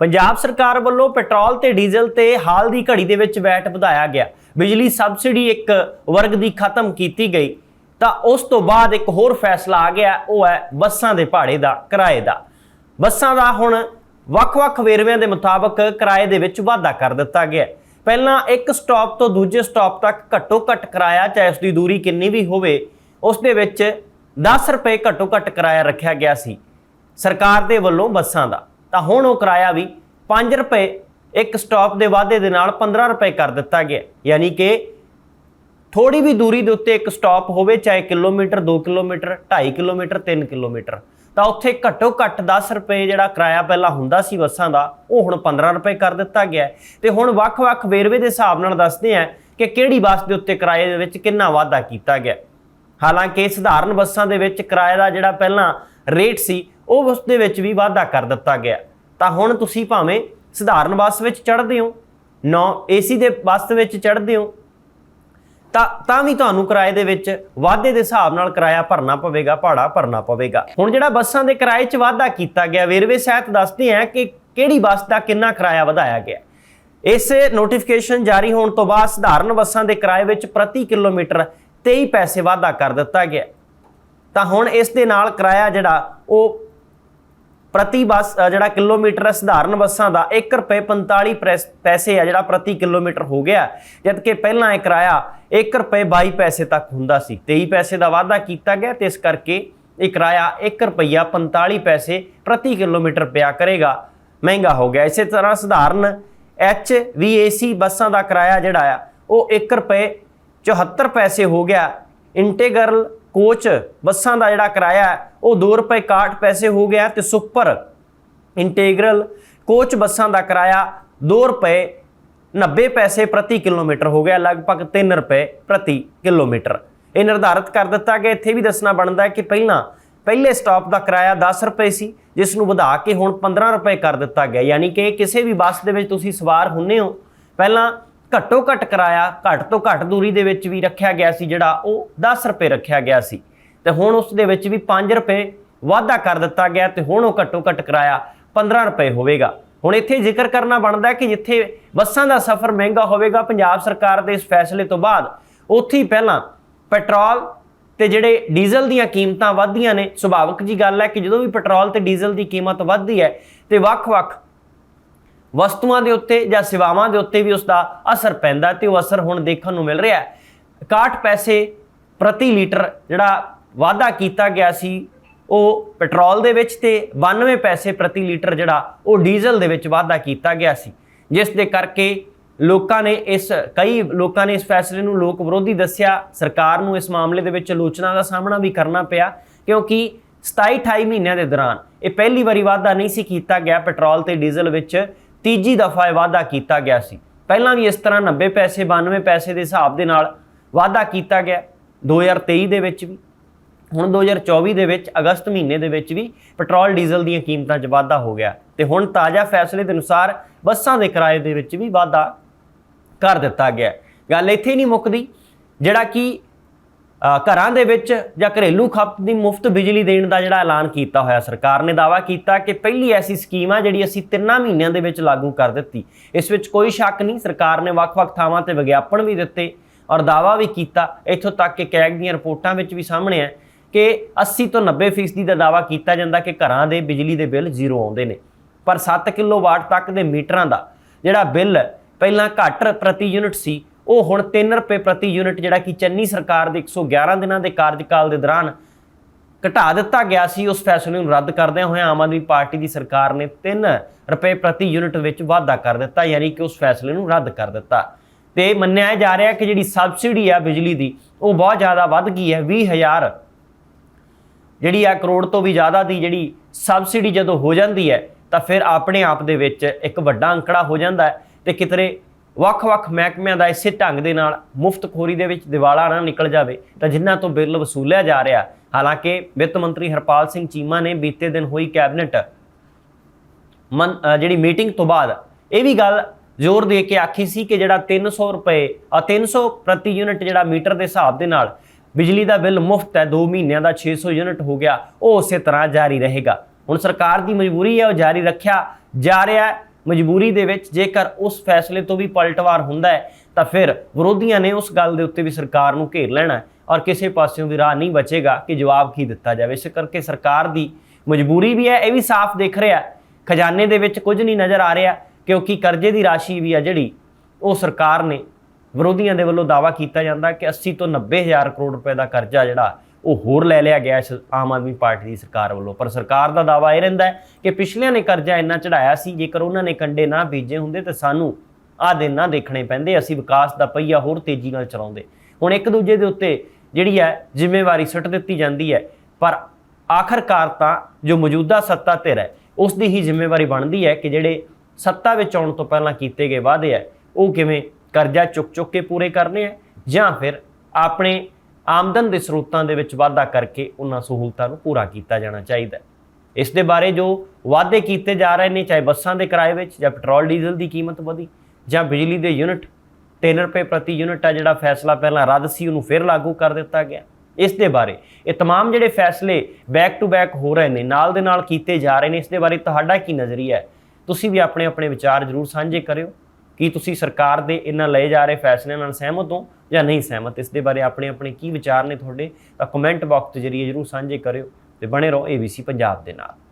ਪੰਜਾਬ ਸਰਕਾਰ ਵੱਲੋਂ ਪੈਟਰੋਲ ਤੇ ਡੀਜ਼ਲ ਤੇ ਹਾਲ ਦੀ ਘੜੀ ਦੇ ਵਿੱਚ ਵੈਟ ਵਧਾਇਆ ਗਿਆ। ਬਿਜਲੀ ਸਬਸਿਡੀ ਇੱਕ ਵਰਗ ਦੀ ਖਤਮ ਕੀਤੀ ਗਈ। ਤਾਂ ਉਸ ਤੋਂ ਬਾਅਦ ਇੱਕ ਹੋਰ ਫੈਸਲਾ ਆ ਗਿਆ, ਉਹ ਹੈ ਬੱਸਾਂ ਦੇ ਭਾੜੇ ਦਾ, ਕਿਰਾਏ ਦਾ। ਬੱਸਾਂ ਦਾ ਹੁਣ ਵੱਖ-ਵੱਖ ਵੇਰਵਿਆਂ ਦੇ ਮੁਤਾਬਕ ਕਿਰਾਏ ਦੇ ਵਿੱਚ ਵਾਧਾ ਕਰ ਦਿੱਤਾ ਗਿਆ। ਪਹਿਲਾਂ ਇੱਕ ਸਟਾਪ ਤੋਂ ਦੂਜੇ ਸਟਾਪ ਤੱਕ ਘੱਟੋ-ਘੱਟ ਕਿਰਾਇਆ, ਚਾਹੇ ਉਸ ਦੀ ਦੂਰੀ ਕਿੰਨੀ ਵੀ ਹੋਵੇ, ਉਸ ਦੇ ਵਿੱਚ 10 ਰੁਪਏ ਘੱਟੋ-ਘੱਟ ਕਿਰਾਇਆ ਰੱਖਿਆ ਗਿਆ ਸੀ। ਸਰਕਾਰ ਦੇ ਵੱਲੋਂ ਬੱਸਾਂ ਦਾ। ਤਾਂ ਹੁਣ ਉਹ ਕਿਰਾਇਆ ਵੀ 5 ਰੁਪਏ ਇੱਕ ਸਟਾਪ ਦੇ ਵਾਧੇ ਦੇ ਨਾਲ 15 ਰੁਪਏ ਕਰ ਦਿੱਤਾ ਗਿਆ ਯਾਨੀ ਕਿ ਥੋੜੀ ਵੀ ਦੂਰੀ ਦੇ ਉੱਤੇ ਇੱਕ ਸਟਾਪ ਹੋਵੇ, ਚਾਹੇ ਕਿਲੋਮੀਟਰ 2 ਕਿਲੋਮੀਟਰ 2.5 ਕਿਲੋਮੀਟਰ 3 ਕਿਲੋਮੀਟਰ, ਤਾਂ ਉੱਥੇ ਘੱਟੋ ਘੱਟ 10 ਰੁਪਏ ਜਿਹੜਾ ਕਿਰਾਇਆ ਪਹਿਲਾਂ ਹੁੰਦਾ ਸੀ ਬੱਸਾਂ ਦਾ, ਉਹ ਹੁਣ 15 ਰੁਪਏ ਕਰ ਦਿੱਤਾ ਗਿਆ ਹੈ। ਤੇ ਹੁਣ ਵੱਖ-ਵੱਖ ਵੇਰਵੇ ਦੇ ਹਿਸਾਬ ਨਾਲ ਦੱਸਦੇ ਆ ਕਿ ਕਿਹੜੀ ਬੱਸ ਦੇ ਉੱਤੇ ਕਿਰਾਏ ਦੇ ਵਿੱਚ ਕਿੰਨਾ ਵਾਧਾ ਕੀਤਾ ਗਿਆ ਹਾਲਾਂਕਿ ਸਧਾਰਨ ਬੱਸਾਂ ਦੇ ਵਿੱਚ ਕਿਰਾਏ ਦਾ ਜਿਹੜਾ ਪਹਿਲਾਂ ਰੇਟ ਸੀ ਉਹ ਉਸ ਦੇ ਵਿੱਚ ਵੀ ਵਾਧਾ ਕਰ ਦਿੱਤਾ ਗਿਆ। ਤਾਂ ਹੁਣ ਤੁਸੀਂ ਭਾਵੇਂ ਸਧਾਰਨ ਬੱਸ ਵਿੱਚ ਚੜ੍ਹਦੇ ਹੋ, ਨੌ ਏਸੀ ਦੇ ਬੱਸ ਵਿੱਚ ਚੜ੍ਹਦੇ ਹੋ, ਤਾਂ ਤਾਂ ਵੀ ਤੁਹਾਨੂੰ ਕਿਰਾਏ ਦੇ ਵਿੱਚ ਵਾਧੇ ਦੇ ਹਿਸਾਬ ਨਾਲ ਕਿਰਾਇਆ ਭਰਨਾ ਪਵੇਗਾ, ਭਾੜਾ ਭਰਨਾ ਪਵੇਗਾ। ਹੁਣ ਜਿਹੜਾ ਬੱਸਾਂ ਦੇ ਕਿਰਾਏ 'ਚ ਵਾਧਾ ਕੀਤਾ ਗਿਆ, ਵੇਰਵੇ ਸਹਿਤ ਦੱਸਦੇ ਆ ਕਿ ਕਿਹੜੀ ਬੱਸ ਦਾ ਕਿੰਨਾ ਕਿਰਾਇਆ ਵਧਾਇਆ ਗਿਆ। ਇਸ ਨੋਟੀਫਿਕੇਸ਼ਨ ਜਾਰੀ ਹੋਣ ਤੋਂ ਬਾਅਦ ਸਧਾਰਨ ਬੱਸਾਂ ਦੇ ਕਿਰਾਏ ਵਿੱਚ ਪ੍ਰਤੀ ਕਿਲੋਮੀਟਰ 23 ਪੈਸੇ ਵਾਧਾ ਕਰ ਦਿੱਤਾ ਗਿਆ। ਤਾਂ ਹੁਣ ਇਸ ਦੇ ਨਾਲ ਕਿਰਾਇਆ ਜਿਹੜਾ, ਉਹ ਪ੍ਰਤੀ ਬੱਸ ਜਿਹੜਾ ਕਿਲੋਮੀਟਰ ਹੈ ਸਧਾਰਨ ਬੱਸਾਂ ਦਾ 1 ਰੁਪਏ 45 ਪ੍ਰੈਸ- ਪੈਸੇ ਆ ਜਿਹੜਾ ਪ੍ਰਤੀ ਕਿਲੋਮੀਟਰ ਹੋ ਗਿਆ। ਜਦ ਕਿ ਪਹਿਲਾਂ ਇਹ ਕਿਰਾਇਆ 1 ਰੁਪਏ 22 ਪੈਸੇ ਤੱਕ ਹੁੰਦਾ ਸੀ। 23 ਪੈਸੇ ਦਾ ਵਾਧਾ ਕੀਤਾ ਗਿਆ ਤੇ ਇਸ ਕਰਕੇ ਇਹ ਕਿਰਾਇਆ 1 ਰੁਪਈਆ 45 ਪੈਸੇ ਪ੍ਰਤੀ ਕਿਲੋਮੀਟਰ ਪਿਆ ਕਰੇਗਾ। ਮਹਿੰਗਾ ਹੋ ਗਿਆ। ਇਸੇ ਤਰ੍ਹਾਂ ਸਧਾਰਨ ਐਚ ਵੀਏਸੀ ਬੱਸਾਂ ਦਾ ਕਿਰਾਇਆ ਜਿਹੜਾ ਆ, ਉਹ 1 ਰੁਪਏ 74 ਪੈਸੇ ਹੋ ਗਿਆ। ਇੰਟੀਗਰਲ ਕੋਚ ਬੱਸਾਂ ਦਾ ਜਿਹੜਾ ਕਿਰਾਇਆ ਉਹ 2 ਰੁਪਏ 61 ਪੈਸੇ ਹੋ ਗਿਆ ਤੇ ਸੁਪਰ ਇੰਟੀਗਰਲ ਕੋਚ ਬੱਸਾਂ ਦਾ ਕਿਰਾਇਆ 2 ਰੁਪਏ 90 ਪੈਸੇ ਪ੍ਰਤੀ ਕਿਲੋਮੀਟਰ ਹੋ ਗਿਆ, ਲਗਭਗ 3 ਰੁਪਏ ਪ੍ਰਤੀ ਕਿਲੋਮੀਟਰ। ਇਹ ਨਿਰਧਾਰਿਤ ਕਰ ਦਿੱਤਾ ਗਿਆ। ਇੱਥੇ ਵੀ ਦੱਸਣਾ ਬਣਦਾ ਕਿ ਪਹਿਲਾਂ, ਪਹਿਲੇ ਸਟਾਪ ਦਾ ਕਿਰਾਇਆ 10 ਰੁਪਏ ਸੀ, ਜਿਸ ਨੂੰ ਵਧਾ ਕੇ ਹੁਣ 15 ਰੁਪਏ ਕਰ ਦਿੱਤਾ ਗਿਆ। ਯਾਨੀ ਕਿ ਕਿਸੇ ਵੀ ਬੱਸ ਦੇ ਵਿੱਚ ਤੁਸੀਂ ਸਵਾਰ ਹੁੰਨੇ ਹੋ, ਪਹਿਲਾਂ ਘੱਟੋ ਘੱਟ ਕਿਰਾਇਆ ਘੱਟ ਤੋਂ ਘੱਟ ਦੂਰੀ ਦੇ ਵਿੱਚ ਵੀ ਰੱਖਿਆ ਗਿਆ ਸੀ, ਜਿਹੜਾ ਉਹ 10 ਰੁਪਏ ਰੱਖਿਆ ਗਿਆ ਸੀ। ਤੇ ਹੁਣ ਉਸ ਦੇ ਵਿੱਚ ਵੀ 5 ਰੁਪਏ ਵਾਧਾ ਕਰ ਦਿੱਤਾ ਗਿਆ ਤੇ ਹੁਣ ਉਹ ਘੱਟੋ ਘੱਟ ਕਿਰਾਇਆ 15 ਰੁਪਏ ਹੋਵੇਗਾ। ਹੁਣ ਇੱਥੇ ਜ਼ਿਕਰ ਕਰਨਾ ਬਣਦਾ ਕਿ ਜਿੱਥੇ ਬੱਸਾਂ ਦਾ ਸਫ਼ਰ ਮਹਿੰਗਾ ਹੋਵੇਗਾ, ਪੰਜਾਬ ਸਰਕਾਰ ਦੇ ਇਸ ਫੈਸਲੇ ਤੋਂ ਬਾਅਦ, ਉੱਥੇ ਹੀ ਪਹਿਲਾਂ ਪੈਟਰੋਲ ਤੇ ਜਿਹੜੇ ਡੀਜ਼ਲ ਦੀਆਂ ਕੀਮਤਾਂ ਵਧਦੀਆਂ ਨੇ। ਸੁਭਾਵਿਕ ਜੀ ਗੱਲ ਹੈ ਕਿ ਜਦੋਂ ਵੀ ਪੈਟਰੋਲ ਤੇ ਡੀਜ਼ਲ ਦੀ ਕੀਮਤ ਵੱਧਦੀ ਹੈ ਤੇ ਵੱਖ-ਵੱਖ ਵਸਤੂਆਂ ਦੇ ਉੱਤੇ ਜਾਂ ਸੇਵਾਵਾਂ ਦੇ ਉੱਤੇ ਵੀ ਉਸ ਦਾ ਅਸਰ ਪੈਂਦਾ ਤੇ ਉਹ ਅਸਰ ਹੁਣ ਦੇਖਣ ਨੂੰ ਮਿਲ ਰਿਹਾ ਹੈ। 61 ਪੈਸੇ ਪ੍ਰਤੀ ਲੀਟਰ ਜਿਹੜਾ ਵਾਧਾ ਕੀਤਾ ਗਿਆ ਸੀ, ਉਹ ਪੈਟਰੋਲ ਦੇ ਵਿੱਚ ਤੇ 92 ਪੈਸੇ ਪ੍ਰਤੀ ਲੀਟਰ ਜਿਹੜਾ, ਉਹ ਡੀਜ਼ਲ ਦੇ ਵਿੱਚ ਵਾਧਾ ਕੀਤਾ ਗਿਆ ਸੀ। ਜਿਸ ਦੇ ਕਰਕੇ ਲੋਕਾਂ ਨੇ ਇਸ, ਕਈ ਲੋਕਾਂ ਨੇ ਇਸ ਫੈਸਲੇ ਨੂੰ ਲੋਕ ਵਿਰੋਧੀ ਦੱਸਿਆ, ਸਰਕਾਰ ਨੂੰ ਇਸ ਮਾਮਲੇ ਦੇ ਵਿੱਚ ਆਲੋਚਨਾ ਦਾ ਸਾਹਮਣਾ ਵੀ ਕਰਨਾ ਪਿਆ, ਕਿਉਂਕਿ 27 28 ਮਹੀਨਿਆਂ ਦੇ ਦੌਰਾਨ ਇਹ ਪਹਿਲੀ ਵਾਰੀ ਵਾਧਾ ਨਹੀਂ ਸੀ ਕੀਤਾ ਗਿਆ, ਪੈਟਰੋਲ ਤੇ ਡੀਜ਼ਲ ਵਿੱਚ ਤੀਜੀ ਦਫਾ ਇਹ ਵਾਧਾ ਕੀਤਾ ਗਿਆ ਸੀ। ਪਹਿਲਾਂ ਵੀ ਇਸ ਤਰ੍ਹਾਂ 90 ਪੈਸੇ 92 ਪੈਸੇ ਦੇ ਹਿਸਾਬ ਦੇ ਨਾਲ ਵਾਧਾ ਕੀਤਾ ਗਿਆ 2023 ਦੇ ਵਿੱਚ ਵੀ। ਹੁਣ 2024 ਦੇ ਵਿੱਚ ਅਗਸਤ ਮਹੀਨੇ ਦੇ ਵਿੱਚ ਵੀ ਪੈਟਰੋਲ, ਡੀਜ਼ਲ ਦੀਆਂ ਕੀਮਤਾਂ 'ਚ ਵਾਧਾ ਹੋ ਗਿਆ ਤੇ ਹੁਣ ਤਾਜ਼ਾ ਫੈਸਲੇ ਦੇ ਅਨੁਸਾਰ ਬੱਸਾਂ ਦੇ ਕਿਰਾਏ ਦੇ ਵਿੱਚ ਵੀ ਵਾਧਾ ਕਰ ਦਿੱਤਾ ਗਿਆ। ਗੱਲ ਇੱਥੇ ਨਹੀਂ ਮੁੱਕਦੀ, ਜਿਹੜਾ ਕਿ ਘਰਾਂ ਦੇ ਵਿੱਚ ਜਾਂ ਘਰੇਲੂ ਖਪਤ ਦੀ ਮੁਫਤ ਬਿਜਲੀ ਦੇਣ ਦਾ ਜਿਹੜਾ ਐਲਾਨ ਕੀਤਾ ਹੋਇਆ ਸਰਕਾਰ ਨੇ ਦਾਅਵਾ ਕੀਤਾ ਕਿ ਪਹਿਲੀ ਐਸੀ ਸਕੀਮ ਆ ਜਿਹੜੀ ਅਸੀਂ ਤਿੰਨਾਂ ਮਹੀਨਿਆਂ ਦੇ ਵਿੱਚ ਲਾਗੂ ਕਰ ਦਿੱਤੀ। ਇਸ ਵਿੱਚ ਕੋਈ ਸ਼ੱਕ ਨਹੀਂ, ਸਰਕਾਰ ਨੇ ਵੱਖ-ਵੱਖ ਥਾਵਾਂ ਤੇ ਵਿਗਿਆਪਨ ਵੀ ਦਿੱਤੇ ਔਰ ਦਾਅਵਾ ਵੀ ਕੀਤਾ। ਇੱਥੋਂ ਤੱਕ ਕਿ ਕੈਗ ਦੀਆਂ ਰਿਪੋਰਟਾਂ ਵਿੱਚ ਵੀ ਸਾਹਮਣੇ ਹੈ ਕਿ 80 ਤੋਂ 90% ਫੀਸਦੀ ਦਾ ਦਾਅਵਾ ਕੀਤਾ ਜਾਂਦਾ ਕਿ ਘਰਾਂ ਦੇ ਬਿਜਲੀ ਦੇ ਬਿੱਲ ਜ਼ੀਰੋ ਆਉਂਦੇ ਨੇ। ਪਰ 7 ਕਿਲੋਵਾਟ ਤੱਕ ਦੇ ਮੀਟਰਾਂ ਦਾ ਜਿਹੜਾ ਬਿੱਲ ਪਹਿਲਾਂ ਘੱਟ ਪ੍ਰਤੀ ਯੂਨਿਟ ਸੀ, ਉਹ ਹੁਣ 3 ਰੁਪਏ ਪ੍ਰਤੀ ਯੂਨਿਟ ਜਿਹੜਾ ਕਿ ਚੰਨੀ ਸਰਕਾਰ ਦੇ 111 ਦਿਨਾਂ ਦੇ ਕਾਰਜਕਾਲ ਦੇ ਦੌਰਾਨ ਘਟਾ ਦਿੱਤਾ ਗਿਆ ਸੀ, ਉਸ ਫੈਸਲੇ ਨੂੰ ਰੱਦ ਕਰਦਿਆਂ ਹੋਇਆਂ ਆਮ ਆਦਮੀ ਪਾਰਟੀ ਦੀ ਸਰਕਾਰ ਨੇ 3 ਰੁਪਏ ਪ੍ਰਤੀ ਯੂਨਿਟ ਵਿੱਚ ਵਾਧਾ ਕਰ ਦਿੱਤਾ, ਯਾਨੀ ਕਿ ਉਸ ਫੈਸਲੇ ਨੂੰ ਰੱਦ ਕਰ ਦਿੱਤਾ। ਤੇ ਮੰਨਿਆ ਜਾ ਰਿਹਾ ਕਿ ਜਿਹੜੀ ਸਬਸਿਡੀ ਆ ਬਿਜਲੀ ਦੀ, ਉਹ ਬਹੁਤ ਜ਼ਿਆਦਾ ਵੱਧ ਗਈ ਹੈ 20000 ਜਿਹੜੀ ਆ ਕਰੋੜ ਤੋਂ ਵੀ ਜ਼ਿਆਦਾ ਦੀ ਜਿਹੜੀ ਸਬਸਿਡੀ ਜਦੋਂ ਹੋ ਜਾਂਦੀ ਹੈ, ਤਾਂ ਫਿਰ ਆਪਣੇ ਆਪ ਦੇ ਵਿੱਚ ਇੱਕ ਵੱਡਾ ਅੰਕੜਾ ਹੋ ਜਾਂਦਾ ਹੈ ਤੇ ਕਿਤਰੇ ਵੱਖ-ਵੱਖ ਮਹਿਕਮਿਆਂ ਦਾ ਇਸੇ ਢੰਗ ਦੇ ਨਾਲ ਮੁਫਤਖੋਰੀ ਦੇ ਵਿੱਚ ਦਿਵਾਲਾ ਨਾ ਨਿਕਲ ਜਾਵੇ, ਤਾਂ ਜਿਨ੍ਹਾਂ ਤੋਂ ਬਿੱਲ ਵਸੂਲਿਆ ਜਾ ਰਿਹਾ। ਹਾਲਾਂਕਿ ਵਿੱਤ ਮੰਤਰੀ ਹਰਪਾਲ ਸਿੰਘ ਚੀਮਾ ਨੇ ਬੀਤੇ ਦਿਨ ਹੋਈ ਕੈਬਨਿਟ ਮਨ ਜਿਹੜੀ ਮੀਟਿੰਗ ਤੋਂ ਬਾਅਦ ਇਹ ਵੀ ਗੱਲ ਜ਼ੋਰ ਦੇ ਕੇ ਆਖੀ ਸੀ ਕਿ ਜਿਹੜਾ 300 ਰੁਪਏ ਆ 300 ਪ੍ਰਤੀ ਯੂਨਿਟ ਜਿਹੜਾ ਮੀਟਰ ਦੇ ਹਿਸਾਬ ਦੇ ਨਾਲ ਬਿਜਲੀ ਦਾ ਬਿੱਲ ਮੁਫਤ ਹੈ 2 ਮਹੀਨਿਆਂ ਦਾ 600 ਯੂਨਿਟ ਹੋ ਗਿਆ, ਉਹ ਉਸੇ ਤਰ੍ਹਾਂ ਜਾਰੀ ਰਹੇਗਾ। ਹੁਣ ਸਰਕਾਰ ਦੀ ਮਜਬੂਰੀ ਹੈ, ਉਹ ਜਾਰੀ ਰੱਖਿਆ ਜਾ ਰਿਹਾ ਹੈ। ਮਜਬੂਰੀ ਦੇ ਵਿੱਚ ਜੇਕਰ ਉਸ ਫੈਸਲੇ ਤੋਂ ਵੀ ਪਲਟਵਾਰ ਹੁੰਦਾ ਹੈ, ਤਾਂ ਫਿਰ ਵਿਰੋਧੀਆਂ ਨੇ ਉਸ ਗੱਲ ਦੇ ਉੱਤੇ ਵੀ ਸਰਕਾਰ ਨੂੰ ਘੇਰ ਲੈਣਾ ਔਰ ਕਿਸੇ ਪਾਸਿਓਂ ਵੀ ਰਾਹ ਨਹੀਂ ਬਚੇਗਾ ਕਿ ਜਵਾਬ ਕੀ ਦਿੱਤਾ ਜਾਵੇ। ਇਸ ਕਰਕੇ ਸਰਕਾਰ ਦੀ ਮਜਬੂਰੀ ਵੀ ਹੈ, ਇਹ ਵੀ ਸਾਫ਼ ਦਿਖ ਰਿਹਾ ਖਜ਼ਾਨੇ ਦੇ ਵਿੱਚ ਕੁਝ ਨਹੀਂ ਨਜ਼ਰ ਆ ਰਿਹਾ, ਕਿਉਂਕਿ ਕਰਜ਼ੇ ਦੀ ਰਾਸ਼ੀ ਵੀ ਆ ਜਿਹੜੀ, ਉਹ ਸਰਕਾਰ ਨੇ ਵਿਰੋਧੀਆਂ ਦੇ ਵੱਲੋਂ ਦਾਵਾ ਕੀਤਾ ਜਾਂਦਾ ਕਿ 80 ਤੋਂ 90 ਹਜ਼ਾਰ ਕਰੋੜ ਰੁਪਏ ਦਾ ਕਰਜ਼ਾ ਜਿਹੜਾ, ਉਹ ਹੋਰ ਲੈ ਲਿਆ ਗਿਆ ਇਸ ਆਮ ਆਦਮੀ ਪਾਰਟੀ ਦੀ ਸਰਕਾਰ ਵੱਲੋਂ। ਪਰ ਸਰਕਾਰ ਦਾ ਦਾਵਾ ਇਹ ਰਹਿੰਦਾ ਕਿ ਪਿਛਲਿਆਂ ਨੇ ਕਰਜ਼ਾ ਇੰਨਾ ਚੜਾਇਆ ਸੀ, ਜੇਕਰ ਉਹਨਾਂ ਨੇ ਕੰਡੇ ਨਾ ਬੀਜੇ ਹੁੰਦੇ ਤਾਂ ਸਾਨੂੰ ਆਹ ਦਿਨ ਨਾ ਦੇਖਣੇ ਪੈਂਦੇ, ਅਸੀਂ ਵਿਕਾਸ ਦਾ ਪਹੀਆ ਹੋਰ ਤੇਜ਼ੀ ਨਾਲ ਚਲਾਉਂਦੇ। ਹੁਣ ਇੱਕ ਦੂਜੇ ਦੇ ਉੱਤੇ ਜਿਹੜੀ ਹੈ ਜ਼ਿੰਮੇਵਾਰੀ ਸੁੱਟ ਦਿੱਤੀ ਜਾਂਦੀ ਹੈ, ਪਰ ਆਖਰਕਾਰ ਤਾਂ ਜੋ ਮੌਜੂਦਾ ਸੱਤਾ ਧਿਰ ਹੈ ਉਸ ਦੀ ਹੀ ਜ਼ਿੰਮੇਵਾਰੀ ਬਣਦੀ ਹੈ ਕਿ ਜਿਹੜੇ ਸੱਤਾ ਵਿੱਚ ਆਉਣ ਤੋਂ ਪਹਿਲਾਂ ਕੀਤੇ ਗਏ ਵਾਅਦੇ ਹੈ, ਉਹ ਕਿਵੇਂ ਕਰਜ਼ਾ ਚੁੱਕ ਚੁੱਕ ਕੇ ਪੂਰੇ ਕਰਨੇ ਹੈ ਜਾਂ ਫਿਰ ਆਪਣੇ ਆਮਦਨ ਦੇ ਸਰੋਤਾਂ ਦੇ ਵਿੱਚ ਵਾਧਾ ਕਰਕੇ ਉਹਨਾਂ ਸਹੂਲਤਾਂ ਨੂੰ ਪੂਰਾ ਕੀਤਾ ਜਾਣਾ ਚਾਹੀਦਾ ਹੈ ਇਸ ਦੇ ਬਾਰੇ ਜੋ ਵਾਅਦੇ ਕੀਤੇ ਜਾ ਰਹੇ ਨੇ ਚਾਹੇ ਬੱਸਾਂ ਦੇ ਕਿਰਾਏ ਵਿੱਚ ਜਾਂ ਪੈਟਰੋਲ ਡੀਜ਼ਲ ਦੀ ਕੀਮਤ ਵਧੀ ਜਾਂ ਬਿਜਲੀ ਦੇ ਯੂਨਿਟ 3 ਰੁਪਏ ਪ੍ਰਤੀ ਯੂਨਿਟ ਆ ਜਿਹੜਾ ਫੈਸਲਾ ਪਹਿਲਾਂ ਰੱਦ ਸੀ ਉਹਨੂੰ ਫਿਰ ਲਾਗੂ ਕਰ ਦਿੱਤਾ ਗਿਆ ਇਸ ਦੇ ਬਾਰੇ ਇਹ तमाम ਜਿਹੜੇ ਫੈਸਲੇ ਬੈਕ ਟੂ ਬੈਕ ਹੋ ਰਹੇ ਨੇ ਨਾਲ ਦੇ ਨਾਲ ਕੀਤੇ ਜਾ ਰਹੇ ਨੇ ਇਸ ਦੇ ਬਾਰੇ ਤੁਹਾਡਾ ਕੀ ਨਜ਼ਰੀਆ ਹੈ ਤੁਸੀਂ ਵੀ ਆਪਣੇ ਆਪਣੇ ਵਿਚਾਰ ਜ਼ਰੂਰ ਸਾਂਝੇ ਕਰਿਓ ਕੀ ਤੁਸੀਂ ਸਰਕਾਰ ਦੇ ਇਹਨਾਂ ਲਏ ਜਾ ਰਹੇ ਫੈਸਲਿਆਂ ਨਾਲ ਸਹਿਮਤ ਹੋ ਜਾਂ ਨਹੀਂ ਸਹਿਮਤ? ਇਸ ਦੇ ਬਾਰੇ ਆਪਣੇ ਆਪਣੇ ਕੀ ਵਿਚਾਰ ਨੇ ਤੁਹਾਡੇ? ਤਾਂ ਕਮੈਂਟ ਬਾਕਸ ਦੇ ਜ਼ਰੀਏ ਜ਼ਰੂਰ ਸਾਂਝੇ ਕਰਿਓ ਤੇ ਬਣੇ ਰਹੋ ABC ਪੰਜਾਬ ਦੇ ਨਾਲ।